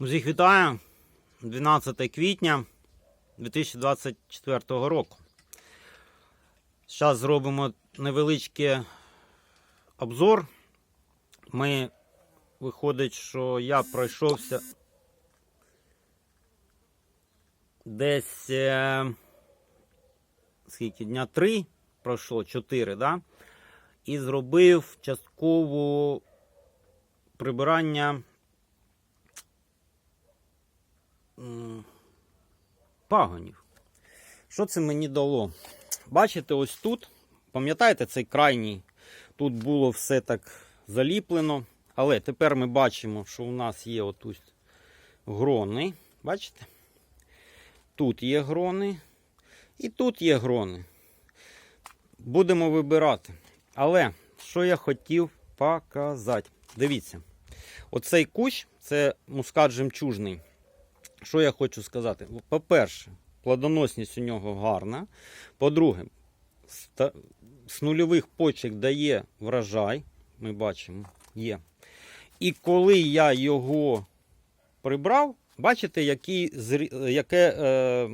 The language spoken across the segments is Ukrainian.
Усіх вітаю 12 квітня 2024 року. Зараз зробимо невеличкий обзор. Ми виходить, що я пройшовся десь е, скільки дня 3 пройшло 4, да? І зробив частково прибирання пагонів. Що це мені дало? Бачите, ось тут, пам'ятаєте, цей крайній, тут було все так заліплено. Але тепер ми бачимо, що у нас є отут грони. Бачите? Тут є грони. І тут є грони. Будемо вибирати. Але що я хотів показати? Дивіться, оцей кущ це мускат жемчужний. Що я хочу сказати? По-перше, плодоносність у нього гарна. По-друге, з нульових почек дає врожай. Ми бачимо, є. І коли я його прибрав, бачите, який, яке, е,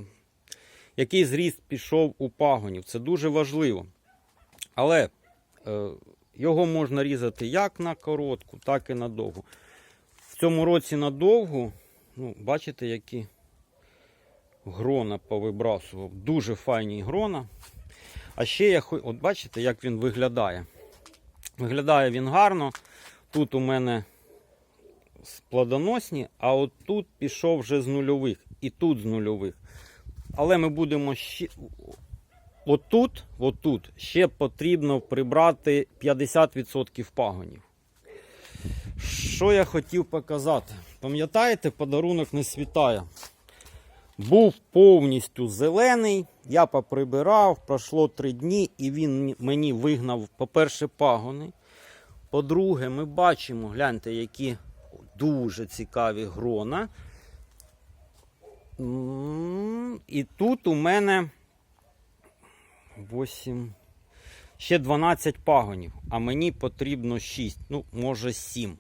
який зріст пішов у пагонів. Це дуже важливо. Але е, його можна різати як на коротку, так і на довгу. В цьому році на довгу, ну, бачите, які грона повибрасував. Дуже файні грона. А ще я от бачите, як він виглядає. Виглядає він гарно. Тут у мене плодоносні, а от тут пішов вже з нульових. І тут з нульових. Але ми будемо ще. Отут, отут ще потрібно прибрати 50% пагонів. Що я хотів показати? Пам'ятаєте, подарунок не світає. Був повністю зелений, я поприбирав, пройшло три дні, і він мені вигнав, по-перше, пагони. По-друге, ми бачимо, гляньте, які дуже цікаві грона. І тут у мене 8. Ще 12 пагонів, а мені потрібно 6, ну, може 7.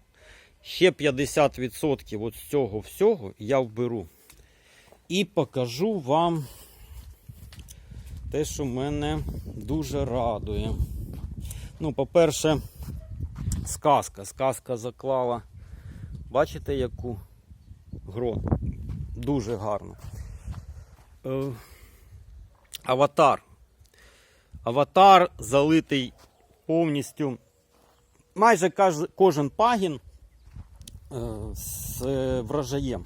Ще 50% от з цього всього я вберу. І покажу вам те, що мене дуже радує. Ну, по-перше, сказка. Сказка заклала. Бачите, яку гро? Дуже гарно. Е, аватар. Аватар залитий повністю. Майже кожен пагін з е, врожаєм.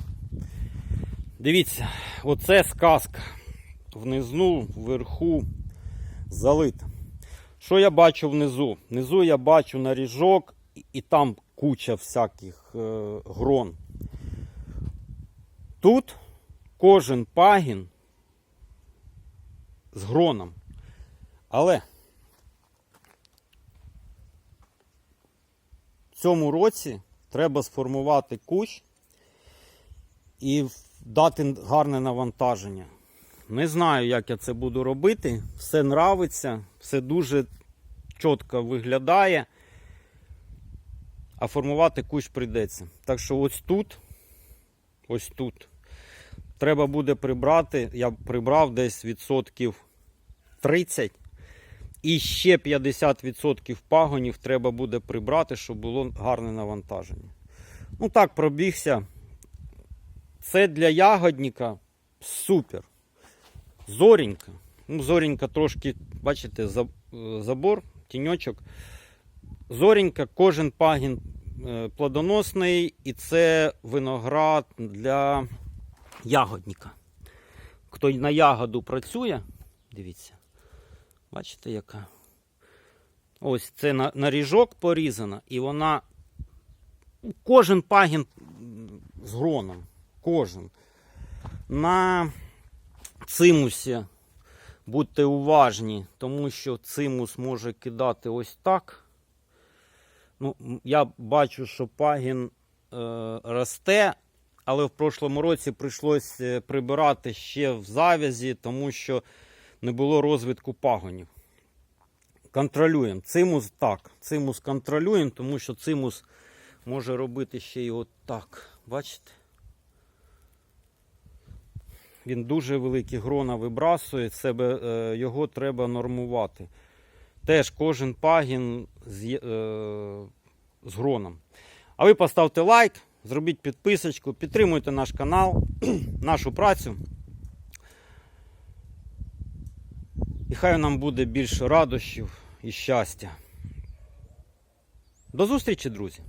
Дивіться, оце сказка. Внизу, вверху залита. Що я бачу внизу? Внизу я бачу наріжок і там куча всяких е, грон. Тут кожен пагін з гроном. Але в цьому році треба сформувати кущ і дати гарне навантаження. Не знаю, як я це буду робити. Все нравиться, все дуже чітко виглядає. А формувати кущ прийдеться. Так що ось тут, ось тут, треба буде прибрати. Я прибрав десь відсотків 30. І ще 50% пагонів треба буде прибрати, щоб було гарне навантаження. Ну так, пробігся. Це для ягодника супер. Зорінька. Ну, зорінька трошки, бачите, е, забор, тіньочок. Зорінька, кожен пагін е, плодоносний, і це виноград для ягодника. Хто на ягоду працює, дивіться. Бачите, яка? Ось це на, на ріжок порізана, і вона. Кожен пагін з гроном. Кожен. На цимусі будьте уважні, тому що цимус може кидати ось так. Ну, я бачу, що пагін е, росте, але в прошлому році прийшлося прибирати ще в завязі, тому що не було розвитку пагонів. Контролюємо. Цимус так. Цимус контролюємо, тому що цимус може робити ще й от так. Бачите? Він дуже великі грона вибрасує, себе, е, його треба нормувати. Теж кожен пагін з, е, з гроном. А ви поставте лайк, зробіть підписочку, підтримуйте наш канал, нашу працю. І хай нам буде більше радощів і щастя. До зустрічі, друзі!